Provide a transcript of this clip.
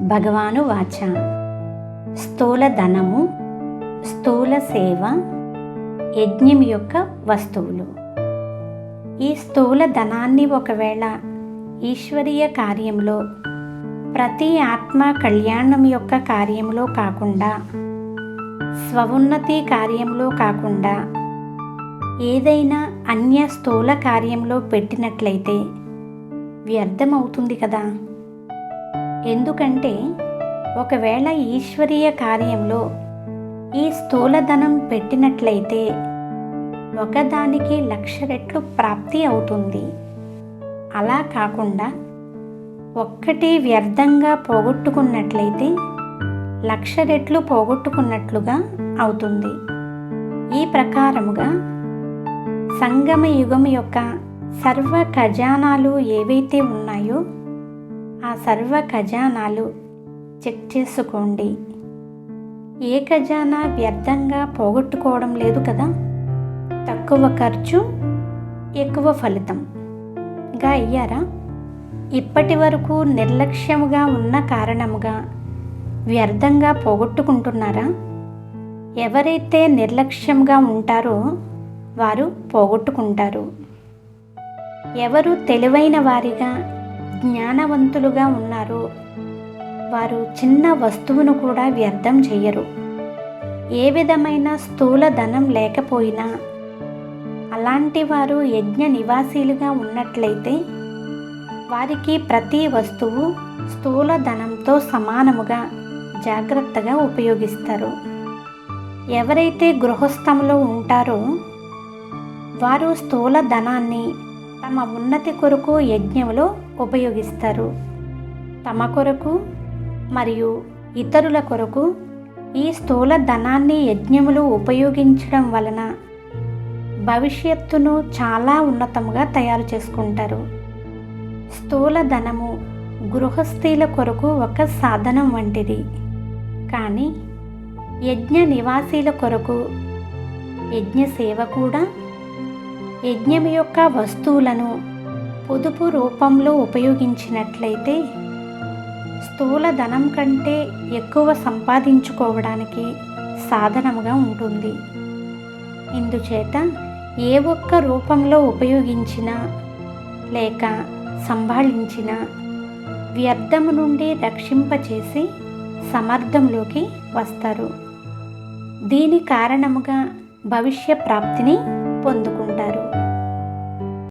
భగవాను వాచ. స్థూల ధనము స్థూల సేవ యజ్ఞం యొక్క వస్తువులు. ఈ స్థూల ధనాన్ని ఒకవేళ ఈశ్వరీయ కార్యంలో ప్రతి ఆత్మ కళ్యాణం యొక్క కార్యంలో కాకుండా స్వవున్నతి కార్యంలో కాకుండా ఏదైనా అన్య స్థూల కార్యంలో పెట్టినట్లయితే వ్యర్థమవుతుంది కదా? ఎందుకంటే ఒకవేళ ఈశ్వరీయ కార్యంలో ఈ స్థూలధనం పెట్టినట్లయితే ఒకదానికి లక్ష రెట్లు ప్రాప్తి అవుతుంది. అలా కాకుండా ఒక్కటి వ్యర్థంగా పోగొట్టుకున్నట్లయితే లక్ష రెట్లు పోగొట్టుకున్నట్లుగా అవుతుంది. ఈ ప్రకారముగా సంగమ యుగం యొక్క సర్వ ఖజానాలు ఏవైతే ఉన్నాయో ఆ సర్వ ఖజానాలు చెక్ చేసుకోండి. ఏ ఖజానా వ్యర్థంగా పోగొట్టుకోవడం లేదు కదా? తక్కువ ఖర్చు ఎక్కువ ఫలితంగా అయ్యారా? ఇప్పటి వరకు నిర్లక్ష్యముగా ఉన్న కారణముగా వ్యర్థంగా పోగొట్టుకుంటున్నారా? ఎవరైతే నిర్లక్ష్యంగా ఉంటారో వారు పోగొట్టుకుంటారు. ఎవరు తెలివైన వారిగా జ్ఞానవంతులుగా ఉన్నారు. వారు చిన్న వస్తువును కూడా వ్యర్థం చెయ్యరు ఏ విధమైన స్థూల ధనం లేకపోయినా అలాంటి వారు యజ్ఞ నివాసీలుగా ఉన్నట్లయితే వారికి ప్రతి వస్తువు స్థూల ధనంతో సమానముగా జాగ్రత్తగా ఉపయోగిస్తారు. ఎవరైతే గృహస్థంలో ఉంటారో వారు స్థూల ధనాన్ని తమ ఉన్నతి కొరకు యజ్ఞంలో ఉపయోగిస్తారు. తమ కొరకు మరియు ఇతరుల కొరకు ఈ స్థూల ధనాన్ని యజ్ఞములు ఉపయోగించడం వలన భవిష్యత్తును చాలా ఉన్నతముగా తయారు చేసుకుంటారు. స్థూల ధనము గృహస్థీల కొరకు ఒక సాధనం వంటిది. కానీ యజ్ఞ నివాసీల కొరకు యజ్ఞ సేవ కూడా యజ్ఞం యొక్క వస్తువులను పొదుపు రూపంలో ఉపయోగించినట్లయితే స్థూల ధనం కంటే ఎక్కువ సంపాదించుకోవడానికి సాధనముగా ఉంటుంది. ఇందుచేత ఏ ఒక్క రూపంలో ఉపయోగించినా లేక సంభాళించిన వ్యర్థము నుండి రక్షింపచేసి సమర్థంలోకి వస్తారు. దీని కారణముగా భవిష్య ప్రాప్తిని పొందుకుంటారు.